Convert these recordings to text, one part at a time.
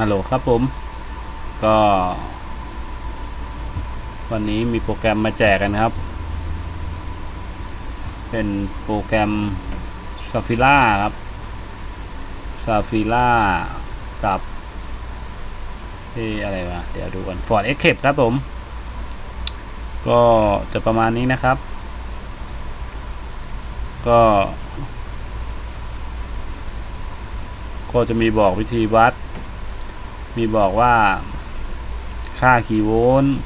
ฮัลโหลครับผม ก็ วันนี้มีโปรแกรมมาแจกกันครับ เป็นโปรแกรม s a f i l a ครับ s a f i l a กับที่อะไรวะ เดี๋ยวดูกัน Ford Escape ครับผม ก็จะประมาณนี้นะครับ ก็ก็จะมีบอกวิธีวัด มีบอกว่า ค่ากี่โวลต์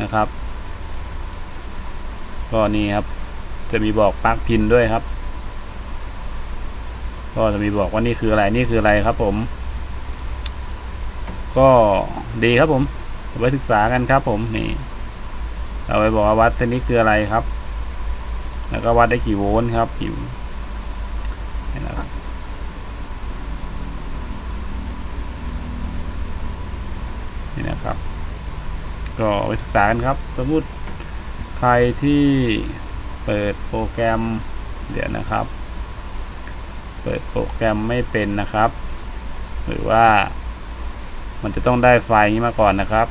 นะครับ ก็นี่ครับ จะมีบอกปลั๊กพินด้วยครับ ก็จะมีบอกว่านี่คืออะไรนี่คืออะไรครับ ผม ก็ดีครับผมไว้ศึกษากันครับ ผมนี่เอาไว้บอกว่าวัดเส้นนี้คืออะไรครับ แล้วก็วัดได้กี่โวลต์ครับกี่นี่นะครับ นี่นะครับ ก็ไว้ศึกษากันครับ สมมติใครที่เปิดโปรแกรม เดี๋ยวนะครับ เปิดโปรแกรมไม่เป็นนะครับ หรือว่ามันจะต้องได้ไฟล์นี้มาก่อนนะครับ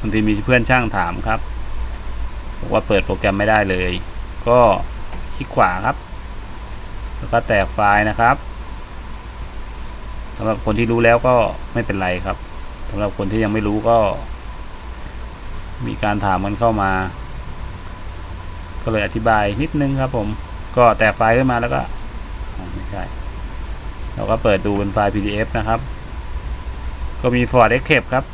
บางทีมีเพื่อนช่างถามครับบอกว่าเปิดโปรแกรมไม่ได้เลย ก็คลิกขวาครับ แล้วก็แตกไฟล์นะครับ สำหรับคนที่รู้แล้วก็ไม่เป็นไรครับสำหรับคนที่ยังไม่รู้ก็ มีการถามกันเข้ามา ก็เลยอธิบายนิดนึงครับ ผม ก็แตกไฟล์ขึ้นมาแล้วก็ไม่ใช่เราก็เปิดดูเป็นไฟล์ PDF นะครับ ก็มี Ford Escape ครับ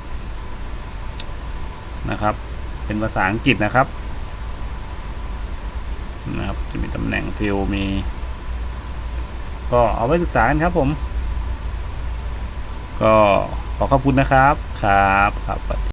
นะครับ เป็นภาษาอังกฤษนะครับ นะครับ จะมีตำแหน่งฟิลมี ก็เอาไว้ศึกษากันครับผม ก็ขอขอบคุณนะครับ ครับ ครับสวัสดี